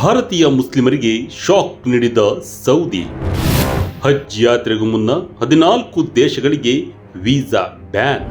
ಭಾರತೀಯ ಮುಸ್ಲಿಮರಿಗೆ ಶಾಕ್ ನೀಡಿದ ಸೌದಿ. ಹಜ್ ಯಾತ್ರೆಗೂ ಮುನ್ನ ಹದಿನಾಲ್ಕು ದೇಶಗಳಿಗೆ ವೀಸಾ ಬ್ಯಾನ್.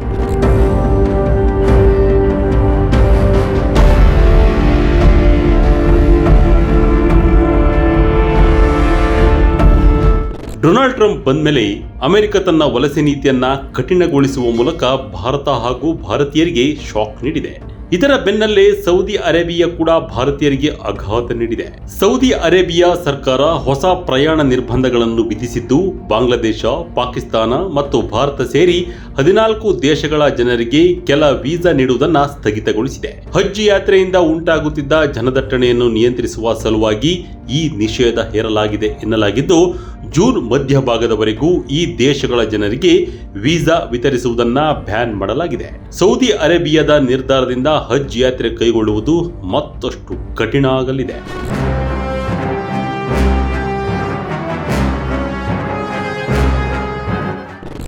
ಡೊನಾಲ್ಡ್ ಟ್ರಂಪ್ ಬಂದ್ಮೇಲೆ ಅಮೆರಿಕ ತನ್ನ ವಲಸೆ ನೀತಿಯನ್ನ ಕಠಿಣಗೊಳಿಸುವ ಮೂಲಕ ಭಾರತ ಹಾಗೂ ಭಾರತೀಯರಿಗೆ ಶಾಕ್ ನೀಡಿದೆ. ಇದರ ಬೆನ್ನಲ್ಲೇ ಸೌದಿ ಅರೇಬಿಯಾ ಕೂಡ ಭಾರತೀಯರಿಗೆ ಆಘಾತ ನೀಡಿದೆ. ಸೌದಿ ಅರೇಬಿಯಾ ಸರ್ಕಾರ ಹೊಸ ಪ್ರಯಾಣ ನಿರ್ಬಂಧಗಳನ್ನು ವಿಧಿಸಿದ್ದು, ಬಾಂಗ್ಲಾದೇಶ, ಪಾಕಿಸ್ತಾನ ಮತ್ತು ಭಾರತ ಸೇರಿ ಹದಿನಾಲ್ಕು ದೇಶಗಳ ಜನರಿಗೆ ಕೆಲ ವೀಸಾ ನೀಡುವುದನ್ನ ಸ್ಥಗಿತಗೊಳಿಸಿದೆ. ಹಜ್ ಯಾತ್ರೆಯಿಂದ ಉಂಟಾಗುತ್ತಿದ್ದ ಜನದಟ್ಟಣೆಯನ್ನು ನಿಯಂತ್ರಿಸುವ ಸಲುವಾಗಿ ಈ ನಿಷೇಧ ಹೇರಲಾಗಿದೆ ಎನ್ನಲಾಗಿದ್ದು, ಜೂನ್ ಮಧ್ಯಭಾಗದವರೆಗೂ ಈ ದೇಶಗಳ ಜನರಿಗೆ ವೀಸಾ ವಿತರಿಸುವುದನ್ನ ಬ್ಯಾನ್ ಮಾಡಲಾಗಿದೆ. ಸೌದಿ ಅರೇಬಿಯಾದ ನಿರ್ಧಾರದಿಂದ ಹಜ್ ಯಾತ್ರೆ ಕೈಗೊಳ್ಳುವುದು ಮತ್ತಷ್ಟು ಕಠಿಣ ಆಗಲಿದೆ.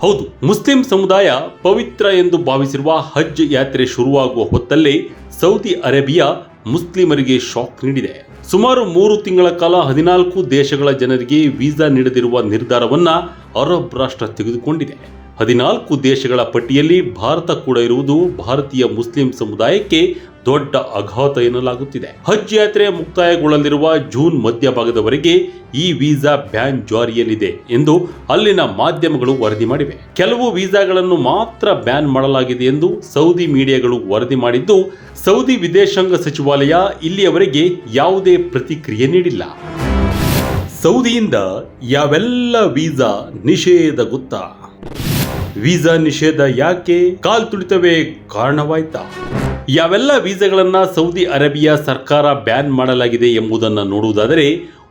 ಹೌದು, ಮುಸ್ಲಿಂ ಸಮುದಾಯ ಪವಿತ್ರ ಎಂದು ಭಾವಿಸಿರುವ ಹಜ್ ಯಾತ್ರೆ ಶುರುವಾಗುವ ಹೊತ್ತಲ್ಲೇ ಸೌದಿ ಅರೇಬಿಯಾ ಮುಸ್ಲಿಮರಿಗೆ ಶಾಕ್ ನೀಡಿದೆ. ಸುಮಾರು ಮೂರು ತಿಂಗಳ ಕಾಲ ಹದಿನಾಲ್ಕು ದೇಶಗಳ ಜನರಿಗೆ ವೀಸಾ ನೀಡದಿರುವ ನಿರ್ಧಾರವನ್ನ ಅರಬ್ ರಾಷ್ಟ್ರ ತೆಗೆದುಕೊಂಡಿದೆ. ಹದಿನಾಲ್ಕು ದೇಶಗಳ ಪಟ್ಟಿಯಲ್ಲಿ ಭಾರತ ಕೂಡ ಇರುವುದು ಭಾರತೀಯ ಮುಸ್ಲಿಂ ಸಮುದಾಯಕ್ಕೆ ದೊಡ್ಡ ಆಘಾತ ಎನ್ನಲಾಗುತ್ತಿದೆ. ಹಜ್ ಯಾತ್ರೆ ಮುಕ್ತಾಯಗೊಳ್ಳಲಿರುವ ಜೂನ್ ಮಧ್ಯಭಾಗದವರೆಗೆ ಈ ವೀಸಾ ಬ್ಯಾನ್ ಜಾರಿಯಲ್ಲಿದೆ ಎಂದು ಅಲ್ಲಿನ ಮಾಧ್ಯಮಗಳು ವರದಿ ಮಾಡಿವೆ. ಕೆಲವು ವೀಸಾಗಳನ್ನು ಮಾತ್ರ ಬ್ಯಾನ್ ಮಾಡಲಾಗಿದೆ ಎಂದು ಸೌದಿ ಮೀಡಿಯಾಗಳು ವರದಿ ಮಾಡಿದ್ದು, ಸೌದಿ ವಿದೇಶಾಂಗ ಸಚಿವಾಲಯ ಇಲ್ಲಿಯವರೆಗೆ ಯಾವುದೇ ಪ್ರತಿಕ್ರಿಯೆ ನೀಡಿಲ್ಲ. ಸೌದಿಯಿಂದ ಯಾವೆಲ್ಲ ವೀಸಾ ನಿಷೇಧ ಗೊತ್ತಾ? ವೀಸಾ ನಿಷೇಧ ಯಾಕೆ ಕಾಲ್ ತುಳಿತವೇ ಕಾರಣವಾಯ್ತಾ? ಯಾವೆಲ್ಲ ವೀಸಾಗಳನ್ನ ಸೌದಿ ಅರೇಬಿಯಾ ಸರ್ಕಾರ ಬ್ಯಾನ್ ಮಾಡಲಾಗಿದೆ ಎಂಬುದನ್ನು ನೋಡುವುದಾದರೆ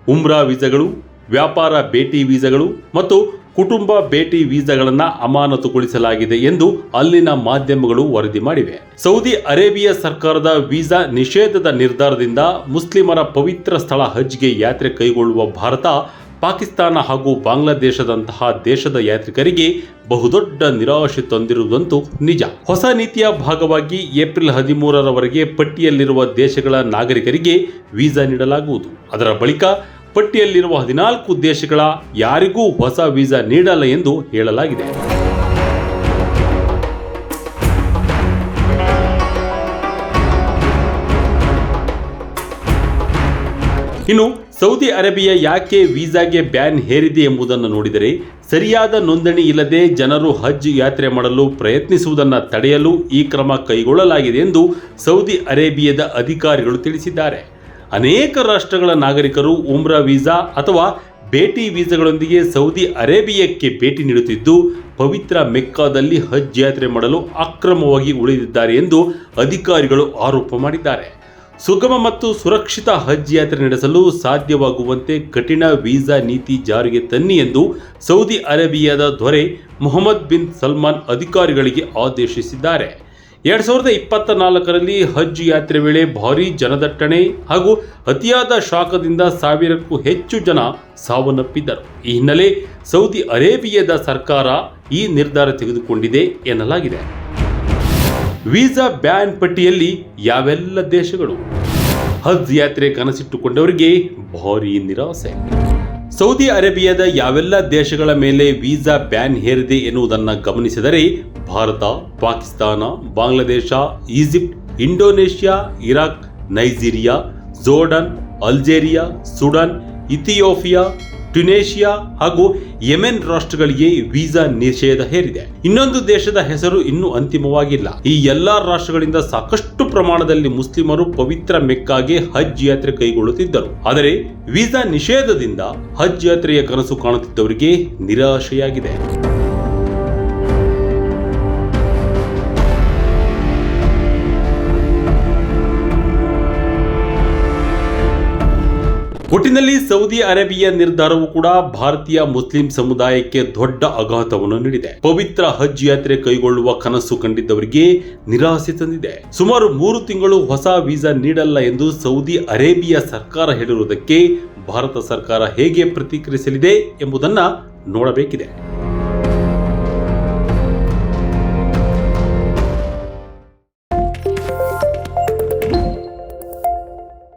ಉಮ್ರಾ ವೀಸಾಗಳು, ವ್ಯಾಪಾರ ಭೇಟಿ ವೀಸಾಗಳು ಮತ್ತು ಕುಟುಂಬ ಭೇಟಿ ವೀಸಾಗಳನ್ನು ಅಮಾನತುಗೊಳಿಸಲಾಗಿದೆ ಎಂದು ಅಲ್ಲಿನ ಮಾಧ್ಯಮಗಳು ವರದಿ ಮಾಡಿವೆ. ಸೌದಿ ಅರೇಬಿಯಾ ಸರ್ಕಾರದ ವೀಸಾ ನಿಷೇಧದ ನಿರ್ಧಾರದಿಂದ ಮುಸ್ಲಿಮರ ಪವಿತ್ರ ಸ್ಥಳ ಹಜ್ಗೆ ಯಾತ್ರೆ ಕೈಗೊಳ್ಳುವ ಭಾರತ ಪಾಕಿಸ್ತಾನ ಹಾಗೂ ಬಾಂಗ್ಲಾದೇಶದಂತಹ ದೇಶದ ಯಾತ್ರಿಕರಿಗೆ ಬಹುದೊಡ್ಡ ನಿರಾಶೆ ತಂದಿರುವುದಂತೂ ನಿಜ. ಹೊಸ ನೀತಿಯ ಭಾಗವಾಗಿ ಏಪ್ರಿಲ್ ಹದಿಮೂರರವರೆಗೆ ಪಟ್ಟಿಯಲ್ಲಿರುವ ದೇಶಗಳ ನಾಗರಿಕರಿಗೆ ವೀಸಾ ನೀಡಲಾಗುವುದು. ಅದರ ಬಳಿಕ ಪಟ್ಟಿಯಲ್ಲಿರುವ ಹದಿನಾಲ್ಕು ದೇಶಗಳ ಯಾರಿಗೂ ಹೊಸ ವೀಸಾ ನೀಡಲ್ಲ ಎಂದು ಹೇಳಲಾಗಿದೆ. ಇನ್ನು ಸೌದಿ ಅರೇಬಿಯಾ ಯಾಕೆ ವೀಸಾಗೆ ಬ್ಯಾನ್ ಹೇರಿದೆ ಎಂಬುದನ್ನು ನೋಡಿದರೆ ಸರಿಯಾದ ನೋಂದಣಿ ಇಲ್ಲದೆ ಜನರು ಹಜ್ ಯಾತ್ರೆ ಮಾಡಲು ಪ್ರಯತ್ನಿಸುವುದನ್ನು ತಡೆಯಲು ಈ ಕ್ರಮ ಕೈಗೊಳ್ಳಲಾಗಿದೆ ಎಂದು ಸೌದಿ ಅರೇಬಿಯಾದ ಅಧಿಕಾರಿಗಳು ತಿಳಿಸಿದ್ದಾರೆ. ಅನೇಕ ರಾಷ್ಟ್ರಗಳ ನಾಗರಿಕರು ಉಮ್ರಾ ವೀಸಾ ಅಥವಾ ಭೇಟಿ ವೀಸಾಗಳೊಂದಿಗೆ ಸೌದಿ ಅರೇಬಿಯಾಕ್ಕೆ ಭೇಟಿ ನೀಡುತ್ತಿದ್ದು, ಪವಿತ್ರ ಮೆಕ್ಕಾದಲ್ಲಿ ಹಜ್ ಯಾತ್ರೆ ಮಾಡಲು ಅಕ್ರಮವಾಗಿ ಉಳಿದಿದ್ದಾರೆ ಎಂದು ಅಧಿಕಾರಿಗಳು ಆರೋಪ ಮಾಡಿದ್ದಾರೆ. ಸುಗಮ ಮತ್ತು ಸುರಕ್ಷಿತ ಹಜ್ ಯಾತ್ರೆ ನಡೆಸಲು ಸಾಧ್ಯವಾಗುವಂತೆ ಕಠಿಣ ವೀಸಾ ನೀತಿ ಜಾರಿಗೆ ತನ್ನಿ ಎಂದು ಸೌದಿ ಅರೇಬಿಯಾದ ದೊರೆ ಮೊಹಮ್ಮದ್ ಬಿನ್ ಸಲ್ಮಾನ್ ಅಧಿಕಾರಿಗಳಿಗೆ ಆದೇಶಿಸಿದ್ದಾರೆ. ಎರಡ್ ಸಾವಿರದ ಇಪ್ಪತ್ತ ನಾಲ್ಕರಲ್ಲಿ ಹಜ್ ಯಾತ್ರೆ ವೇಳೆ ಭಾರೀ ಜನದಟ್ಟಣೆ ಹಾಗೂ ಅತಿಯಾದ ಶಾಖದಿಂದ ಸಾವಿರಕ್ಕೂ ಹೆಚ್ಚು ಜನ ಸಾವನ್ನಪ್ಪಿದ್ದರು. ಈ ಹಿನ್ನೆಲೆ ಸೌದಿ ಅರೇಬಿಯಾದ ಸರ್ಕಾರ ಈ ನಿರ್ಧಾರ ತೆಗೆದುಕೊಂಡಿದೆ ಎನ್ನಲಾಗಿದೆ. ವೀಸಾ ಬ್ಯಾನ್ ಪಟ್ಟಿಯಲ್ಲಿ ಯಾವೆಲ್ಲ ದೇಶಗಳು? ಹಜ್ ಯಾತ್ರೆ ಕನಸಿಟ್ಟುಕೊಂಡವರಿಗೆ ಭಾರಿ ನಿರಾಸೆ. ಸೌದಿ ಅರೇಬಿಯಾದ ಯಾವೆಲ್ಲ ದೇಶಗಳ ಮೇಲೆ ವೀಸಾ ಬ್ಯಾನ್ ಹೇರಿದೆ ಎನ್ನುವುದನ್ನು ಗಮನಿಸಿದರೆ Bharat, Pakistan, Bangladesh, Egypt, Indonesia, Iraq, Nigeria, Jordan, Algeria, Sudan, Ethiopia Tunisia ಹಾಗೂ ಯೆಮೆನ್ ರಾಷ್ಟ್ರಗಳಿಗೆ ವೀಸಾ ನಿಷೇಧ ಹೇರಿದೆ. ಇನ್ನೊಂದು ದೇಶದ ಹೆಸರು ಇನ್ನೂ ಅಂತಿಮವಾಗಿಲ್ಲ. ಈ ಎಲ್ಲಾ ರಾಷ್ಟ್ರಗಳಿಂದ ಸಾಕಷ್ಟು ಪ್ರಮಾಣದಲ್ಲಿ ಮುಸ್ಲಿಮರು ಪವಿತ್ರ ಮೆಕ್ಕಾಗೆ ಹಜ್ ಯಾತ್ರೆ ಕೈಗೊಳ್ಳುತ್ತಿದ್ದರು. ಆದರೆ ವೀಸಾ ನಿಷೇಧದಿಂದ ಹಜ್ ಯಾತ್ರೆಯ ಕನಸು ಕಾಣುತ್ತಿದ್ದವರಿಗೆ ನಿರಾಶೆಯಾಗಿದೆ. ಒಟ್ಟಿನಲ್ಲಿ ಸೌದಿ ಅರೇಬಿಯಾ ನಿರ್ಧಾರವು ಕೂಡ ಭಾರತೀಯ ಮುಸ್ಲಿಂ ಸಮುದಾಯಕ್ಕೆ ದೊಡ್ಡ ಆಘಾತವನ್ನು ನೀಡಿದೆ. ಪವಿತ್ರ ಹಜ್ ಯಾತ್ರೆ ಕೈಗೊಳ್ಳುವ ಕನಸು ಕಂಡಿದ್ದವರಿಗೆ ನಿರಾಸೆ ತಂದಿದೆ. ಸುಮಾರು ಮೂರು ತಿಂಗಳು ಹೊಸ ವೀಸಾ ನೀಡಲ್ಲ ಎಂದು ಸೌದಿ ಅರೇಬಿಯಾ ಸರ್ಕಾರ ಹೇಳಿರುವುದಕ್ಕೆ ಭಾರತ ಸರ್ಕಾರ ಹೇಗೆ ಪ್ರತಿಕ್ರಿಯಿಸಲಿದೆ ಎಂಬುದನ್ನ ನೋಡಬೇಕಿದೆ.